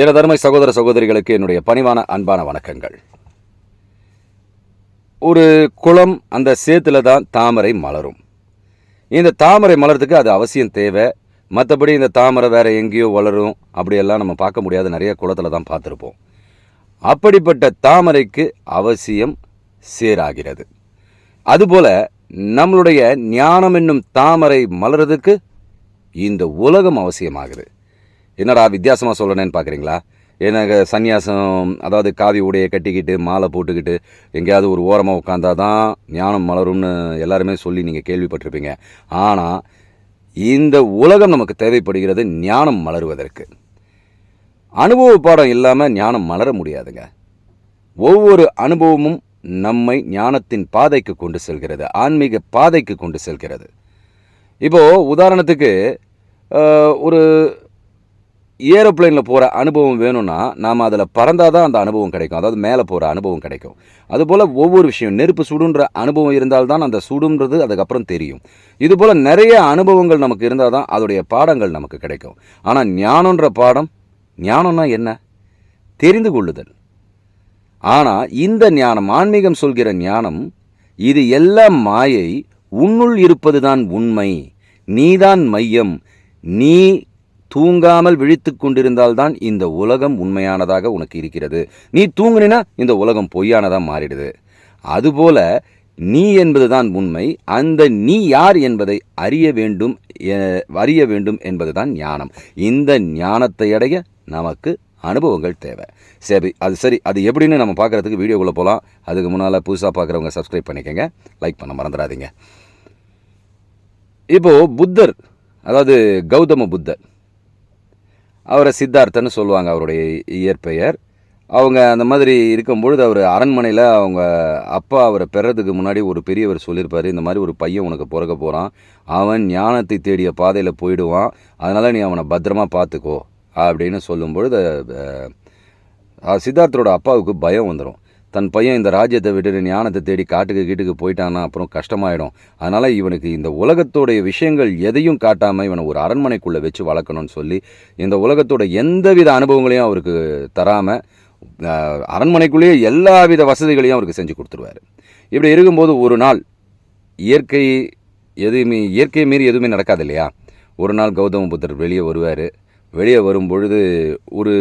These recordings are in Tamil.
ஏனதர்மை சகோதர சகோதரிகளுக்கு என்னுடைய பணிவான அன்பான வணக்கங்கள். ஒரு குளம் அந்த சேத்துல தான் தாமரை மலரும். இந்த தாமரை மலர்றதுக்கு அது அவசியம் தேவை. மற்றபடி இந்த தாமரை வேறு எங்கேயோ வளரும். அப்படியெல்லாம் நம்ம பார்க்க முடியாத. நிறைய குளத்தில் தான் பார்த்துருப்போம். அப்படிப்பட்ட தாமரைக்கு அவசியம் சேராகிறது. அதுபோல் நம்மளுடைய ஞானம் என்னும் தாமரை மலர்றதுக்கு இந்த உலகம் அவசியமாகுது என்னடா வித்தியாசமாக சொல்லணும்னு பார்க்குறீங்களா எனக்கு சந்நியாசம் அதாவது காவி உடையை கட்டிக்கிட்டு மாலை போட்டுக்கிட்டு எங்கேயாவது ஒரு ஓரமாக உட்காந்தா தான் ஞானம் மலரும்னு எல்லாருமே சொல்லி நீங்கள் கேள்விப்பட்டிருப்பீங்க. ஆனால் இந்த உலகம் நமக்கு தேவைப்படுகிறது ஞானம் மலருவதற்கு. அனுபவ பாடம் இல்லாமல் ஞானம் மலர முடியாதுங்க. ஒவ்வொரு அனுபவமும் நம்மை ஞானத்தின் பாதைக்கு கொண்டு செல்கிறது ஆன்மீக பாதைக்கு கொண்டு செல்கிறது. இப்போது உதாரணத்துக்கு ஒரு ஏரோப்ளேனில் போகிற அனுபவம் வேணும்னா நாம் அதில் பறந்தால் தான் அந்த அனுபவம் கிடைக்கும். அதாவது மேலே போகிற அனுபவம் கிடைக்கும். அதுபோல் ஒவ்வொரு விஷயம் நெருப்பு சுடுன்ற அனுபவம் இருந்தால்தான் அந்த சுடுன்றது அதுக்கப்புறம் தெரியும். இதுபோல் நிறைய அனுபவங்கள் நமக்கு இருந்தால் தான் அதோடைய பாடங்கள் நமக்கு கிடைக்கும். ஆனால் ஞானன்ற பாடம் ஞானம்னா என்ன? தெரிந்து கொள்ளுதல். ஆனால் இந்த ஞானம் ஆன்மீகம் சொல்கிற ஞானம் இது எல்லாம் மாயை உன்னுள் இருப்பது தான் உண்மை. நீதான் மையம். நீ தூங்காமல் விழித்து கொண்டிருந்தால்தான் இந்த உலகம் உண்மையானதாக உனக்கு இருக்கிறது. நீ தூங்குனினா இந்த உலகம் பொய்யானதாக மாறிடுது. அதுபோல நீ என்பதுதான் உண்மை அந்த நீ யார் என்பதை அறிய வேண்டும் அறிய வேண்டும் என்பதுதான் ஞானம். இந்த ஞானத்தை அடைய நமக்கு அனுபவங்கள் தேவை. சரி அது சரி அது எப்படின்னு நம்ம பார்க்குறதுக்கு வீடியோக்குள்ளே போகலாம் அதுக்கு முன்னால் புதுசாக பார்க்குறவங்க சப்ஸ்கிரைப் பண்ணிக்கோங்க லைக் பண்ண மறந்துடாதீங்க. இப்போது புத்தர் அதாவது கௌதம புத்தர் அவரை சித்தார்த்தன்னு சொல்லுவாங்க அவருடைய இயற்பெயர். அவங்க அந்த மாதிரி இருக்கும்பொழுது அவர் அரண்மனையில் அவங்க அப்பா அவரை பெறதுக்கு முன்னாடி ஒரு பெரியவர் சொல்லியிருப்பார் இந்த மாதிரி ஒரு பையன் உனக்கு பிறக்க போகிறான் அவன் ஞானத்தை தேடிய பாதையில் போயிடுவான். அதனால் நீ அவனை பத்திரமா பார்த்துக்கோ. அப்படின்னு சொல்லும்பொழுது சித்தார்த்தரோட அப்பாவுக்கு பயம் வந்துடும் தன் பையன் இந்த ராஜ்யத்தை விட்டு ஞானத்தை தேடி காட்டுக்கு கீட்டுக்கு போயிட்டான்னா அப்புறம் கஷ்டமாயிடும். அதனால் இவனுக்கு இந்த உலகத்தோடைய விஷயங்கள் எதையும் காட்டாமல் இவனை ஒரு அரண்மனைக்குள்ளே வச்சு வளர்க்கணும்னு சொல்லி இந்த உலகத்தோட எந்தவித அனுபவங்களையும் அவருக்கு தராமல் அரண்மனைக்குள்ளேயே எல்லாவித வசதிகளையும் அவருக்கு செஞ்சு கொடுத்துருவாரு. இப்படி இருக்கும்போது ஒரு நாள் இயற்கை எதுவுமே இயற்கையை மீறி எதுவுமே நடக்காது இல்லையா? ஒரு நாள் கௌதம புத்தர் வெளியே வருவார். வெளியே வரும் பொழுது ஒரு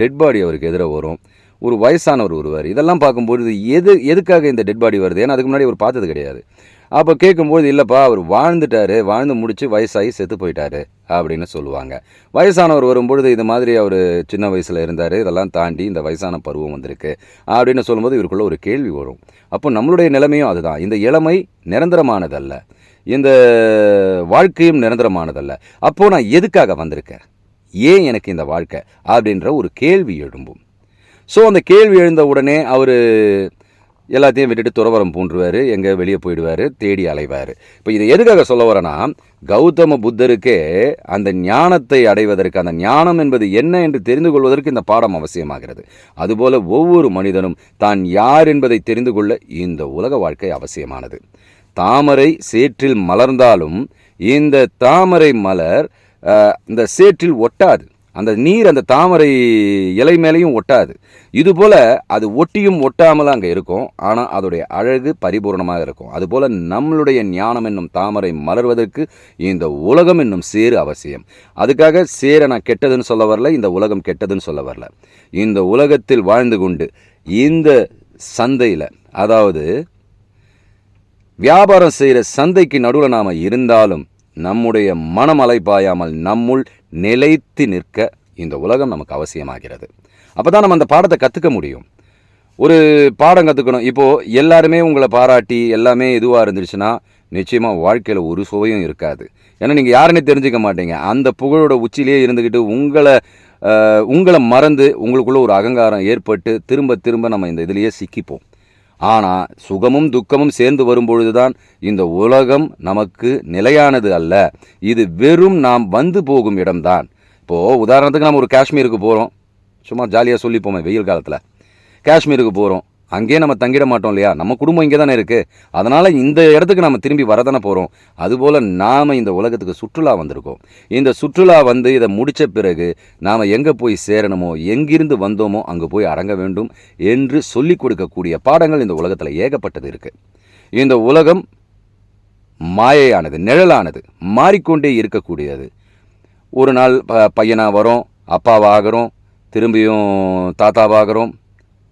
டெட் பாடி அவருக்கு எதிராக வரும். ஒரு வயசானவர் வருவார் இதெல்லாம் பார்க்கும்பொழுது எது எதுக்காக இந்த டெட் பாடி வருது? ஏன்னா அதுக்கு முன்னாடி அவர் பார்த்தது கிடையாது. அப்போ கேட்கும்போது இல்லைப்பா அவர் வாழ்ந்துட்டாரு வாழ்ந்து முடித்து வயசாகி செத்து போயிட்டாரு அப்படின்னு சொல்லுவாங்க. வயசானவர் வரும்பொழுது இது மாதிரி அவர் சின்ன வயசில் இருந்தார் இதெல்லாம் தாண்டி இந்த வயசான பருவம் வந்திருக்கு அப்படின்னு சொல்லும்போது இவருக்குள்ள ஒரு கேள்வி வரும். அப்போ நம்மளுடைய நிலைமையும் அதுதான். இந்த இளமை நிரந்தரமானதல்ல. இந்த வாழ்க்கையும் நிரந்தரமானதல்ல. அப்போது நான் எதுக்காக வந்திருக்கேன்? ஏன் எனக்கு இந்த வாழ்க்கை? அப்படின்ற ஒரு கேள்வி எழும்பும். ஸோ அந்த கேள்வி எழுந்த உடனே அவர் எல்லாத்தையும் விட்டுட்டு துறவரம் பூண்டுருவார் எங்கே வெளியே போயிடுவார் தேடி அலைவார். இப்போ இதை எதுக்காக சொல்ல வரேன்னா கௌதம புத்தருக்கே அந்த ஞானத்தை அடைவதற்கு அந்த ஞானம் என்பது என்ன என்று தெரிந்து கொள்வதற்கு இந்த பாடம் அவசியமாகிறது. அதுபோல ஒவ்வொரு மனிதனும் தான் யார் என்பதை தெரிந்து கொள்ள இந்த உலக வாழ்க்கை அவசியமானது. தாமரை சேற்றில் மலர்ந்தாலும் இந்த தாமரை மலர் இந்த சேற்றில் ஒட்டாது. அந்த நீர் அந்த தாமரை இலை மேலேயும் ஒட்டாது. இதுபோல் அது ஒட்டியும் ஒட்டாமல் அங்கே இருக்கும். ஆனால் அதோடைய அழகு பரிபூர்ணமாக இருக்கும். அதுபோல் நம்மளுடைய ஞானம் என்னும் தாமரை மலர்வதற்கு இந்த உலகம் என்னும் சேரு அவசியம். அதுக்காக சேரை நான் கெட்டதுன்னு சொல்ல வரல இந்த உலகம் கெட்டதுன்னு சொல்ல வரல. இந்த உலகத்தில் வாழ்ந்து கொண்டு இந்த சந்தையில் அதாவது வியாபாரம் செய்கிற சந்தைக்கு நடுவில் நாம் இருந்தாலும் நம்முடைய மனம் அலைப்பாயாமல் நம்முள் நிலைத்து நிற்க இந்த உலகம் நமக்கு அவசியமாகிறது. அப்போ தான் நம்ம அந்த பாடத்தை கற்றுக்க முடியும். ஒரு பாடம் கற்றுக்கணும் இப்போது எல்லாருமே உங்களை பாராட்டி எல்லாமே இதுவாக இருந்துச்சுன்னா நிச்சயமாக வாழ்க்கையில் ஒரு சுவையும் இருக்காது. ஏன்னா நீங்கள் யாருன்னு தெரிஞ்சுக்க மாட்டீங்க. அந்த புகழோட உச்சிலேயே இருந்துக்கிட்டு உங்களை உங்களை மறந்து உங்களுக்குள்ளே ஒரு அகங்காரம் ஏற்பட்டு திரும்ப திரும்ப நம்ம இந்த இதுலேயே சிக்கிப்போம். ஆனால் சுகமும் துக்கமும் சேர்ந்து வரும்பொழுது தான் இந்த உலகம் நமக்கு நிலையானது அல்ல. இது வெறும் நாம் வந்து போகும் இடம்தான். இப்போது உதாரணத்துக்கு நம்ம ஒரு காஷ்மீருக்கு போகிறோம் சும்மா ஜாலியாக சொல்லிப்போமே வெயில் காலத்தில். காஷ்மீருக்கு போகிறோம் அங்கேயே நம்ம தங்கிட மாட்டோம் இல்லையா? நம்ம குடும்பம் இங்கே தானே இருக்குது அதனால் இந்த இடத்துக்கு நம்ம திரும்பி வரதானே போகிறோம் அதுபோல் நாம் இந்த உலகத்துக்கு சுற்றுலா வந்திருக்கோம். இந்த சுற்றுலா வந்து இதை முடித்த பிறகு நாம் எங்கே போய் சேரணுமோ எங்கிருந்து வந்தோமோ அங்கே போய் அடங்க வேண்டும் என்று சொல்லிக் கொடுக்கக்கூடிய பாடங்கள் இந்த உலகத்தில் ஏகப்பட்டது இருக்குது இந்த உலகம் மாயையானது நிழலானது மாறிக்கொண்டே இருக்கக்கூடியது. ஒரு நாள் ப பையனாக வரோம் அப்பாவாகிறோம் திரும்பியும் தாத்தாவாகிறோம்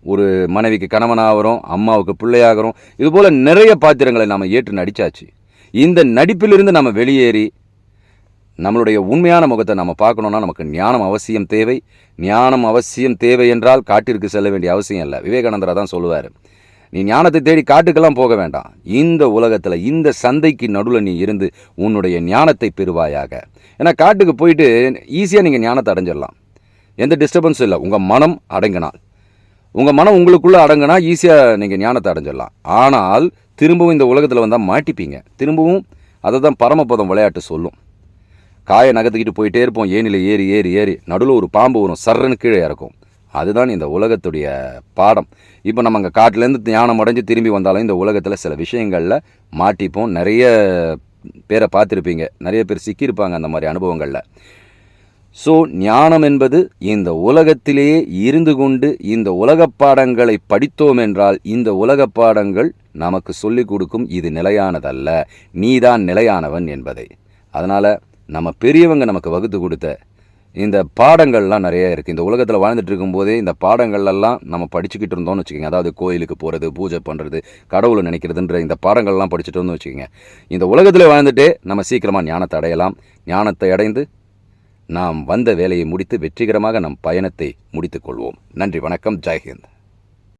ஒரு மனைவிக்கு கணவனாகிறோம் அம்மாவுக்கு பிள்ளையாகிறோம் இதுபோல் நிறைய பாத்திரங்களை நாம் ஏற்று நடித்தாச்சு இந்த நடிப்பிலிருந்து நம்ம வெளியேறி நம்மளுடைய உண்மையான முகத்தை நம்ம பார்க்கணுன்னா நமக்கு ஞானம் அவசியம் தேவை. ஞானம் அவசியம் தேவை என்றால் காட்டிற்கு செல்ல வேண்டிய அவசியம் இல்லை. விவேகானந்தரா தான் சொல்லுவார். நீ ஞானத்தை தேடி காட்டுக்கெல்லாம் போக வேண்டாம். இந்த உலகத்தில் இந்த சந்தைக்கு நடுவில் நீ இருந்து உன்னுடைய ஞானத்தை பெறுவாயாக. ஏன்னா காட்டுக்கு போயிட்டு ஈஸியாக நீங்கள் ஞானத்தை அடைஞ்சிடலாம். எந்த டிஸ்டர்பன்ஸும் இல்லை. உங்கள் மனம் அடங்கினால். உங்கள் மனம் உங்களுக்குள்ளே அடங்குனா ஈஸியாக நீங்கள் ஞானத்தை அடைஞ்சிடலாம். ஆனால் திரும்பவும் இந்த உலகத்தில் வந்தால் மாட்டிப்பீங்க. திரும்பவும் அதை தான் பரமபதம் விளையாட்டு சொல்லும். காயை நகர்த்திக்கிட்டு போயிட்டே இருப்போம். ஏனில் ஏறி ஏறி ஏறி நடுவில் ஒரு பாம்பு வரும். சர்றன்னு கீழே இறக்கும். அதுதான் இந்த உலகத்துடைய பாடம். இப்போ நம்ம அங்கே காட்டிலேருந்து ஞானம் அடைஞ்சு திரும்பி வந்தாலும் இந்த உலகத்தில் சில விஷயங்களில் மாட்டிப்போம். நிறைய பேரை பார்த்துருப்பீங்க. நிறைய பேர் சிக்கியிருப்பாங்க அந்த மாதிரி அனுபவங்களில். ஸோ ஞானம் என்பது இந்த உலகத்திலேயே இருந்து கொண்டு இந்த உலகப் பாடங்களை படித்தோம் என்றால் இந்த உலகப் பாடங்கள் நமக்கு சொல்லிக் கொடுக்கும் இது நிலையானதல்ல. நீதான் நிலையானவன் என்பதை. அதனால் நம்ம பெரியவங்க நமக்கு வகுத்து கொடுத்த இந்த பாடங்கள்லாம் நிறைய இருக்குது இந்த உலகத்தில் வாழ்ந்துட்டு இருக்கும்போதே இந்த பாடங்கள்லாம் நம்ம படிச்சுக்கிட்டு இருந்தோம்னு வச்சுக்கோங்க. அதாவது கோயிலுக்கு போகிறது பூஜை பண்ணுறது கடவுளை நினைக்கிறதுன்ற இந்த பாடங்கள்லாம் படிச்சுட்டு இருந்தோம்னு வச்சுக்கோங்க. இந்த உலகத்தில் வாழ்ந்துட்டே நம்ம சீக்கிரமாக ஞானத்தை அடையலாம். ஞானத்தை அடைந்து நாம் வந்த வேலையை முடித்து வெற்றிகரமாக நம் பயணத்தை முடித்துக்கொள்வோம் நன்றி வணக்கம் ஜெய்ஹிந்த்.